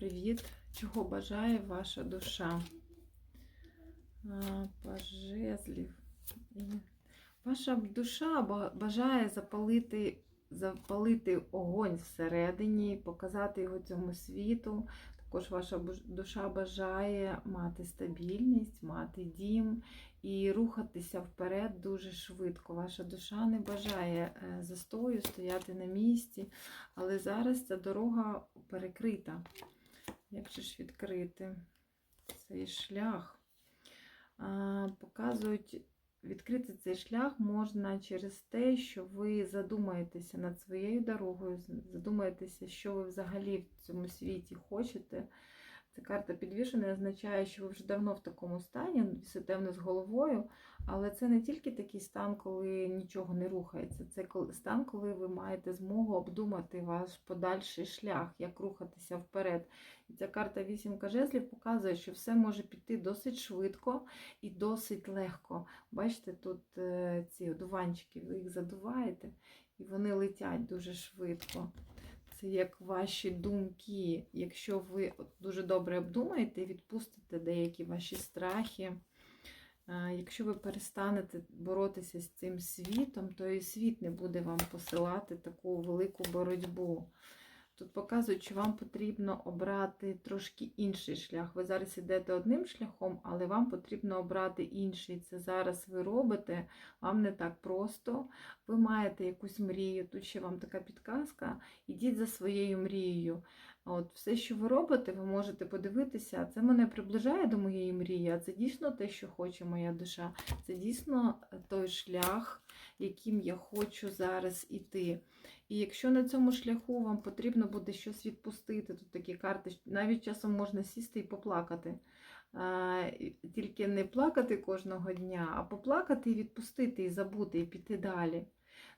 привіт! Чого бажає ваша душа? І Ваша душа бажає запалити, запалити огонь всередині, показати його цьому світу. Також ваша душа бажає мати стабільність, мати дім і рухатися вперед дуже швидко. Ваша душа не бажає е, застою, стояти на місці, але зараз ця дорога перекрита. Як же ж відкрити цей шлях? Показують, відкрити цей шлях можна через те, що ви задумаєтеся над своєю дорогою, задумаєтеся, що ви взагалі в цьому світі хочете. Ця карта підвішена означає, що ви вже давно в такому стані, висите вниз головою, але це не тільки такий стан, коли нічого не рухається. Це стан, коли ви маєте змогу обдумати ваш подальший шлях, як рухатися вперед. І ця карта вісімка жезлів показує, що все може піти досить швидко і досить легко. Бачите, тут е, ці одуванчики, ви їх задуваєте, і вони летять дуже швидко. Це як ваші думки. Якщо ви дуже добре обдумаєте, відпустите деякі ваші страхи. е, Якщо ви перестанете боротися з цим світом, то і світ не буде вам посилати таку велику боротьбу. Тут показують, що вам потрібно обрати трошки інший шлях. Ви зараз йдете одним шляхом, але вам потрібно обрати інший. Це зараз ви робите, вам не так просто. Ви маєте якусь мрію. Тут ще вам така підказка. Ідіть за своєю мрією. От Все, що ви робите, ви можете подивитися, це мене приближає до моєї мрії, а це дійсно те, що хоче моя душа. Це дійсно той шлях, яким я хочу зараз іти. І якщо на цьому шляху вам потрібно буде щось відпустити, тут такі карти, навіть часом можна сісти і поплакати. Тільки не плакати кожного дня, а поплакати і відпустити, і забути, і піти далі.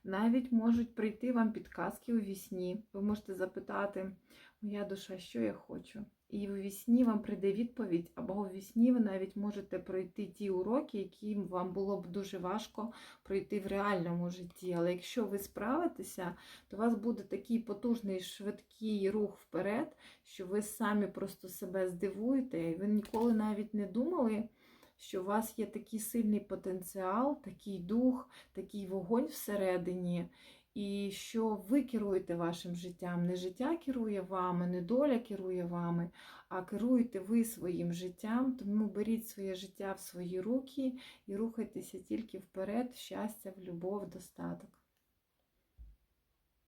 Навіть можуть прийти вам підказки у вісні. Ви можете запитати, моя душа, що я хочу? І у вісні вам прийде відповідь, або у вісні ви навіть можете пройти ті уроки, які вам було б дуже важко пройти в реальному житті. Але якщо ви справитеся, то у вас буде такий потужний швидкий рух вперед, що ви самі просто себе здивуєте, і ви ніколи навіть не думали. Що у вас є такий сильний потенціал, такий дух, такий вогонь всередині, і що ви керуєте вашим життям. Не життя керує вами, не доля керує вами, а керуєте ви своїм життям. Тому беріть своє життя в свої руки і рухайтеся тільки вперед, щастя, в любов, достаток.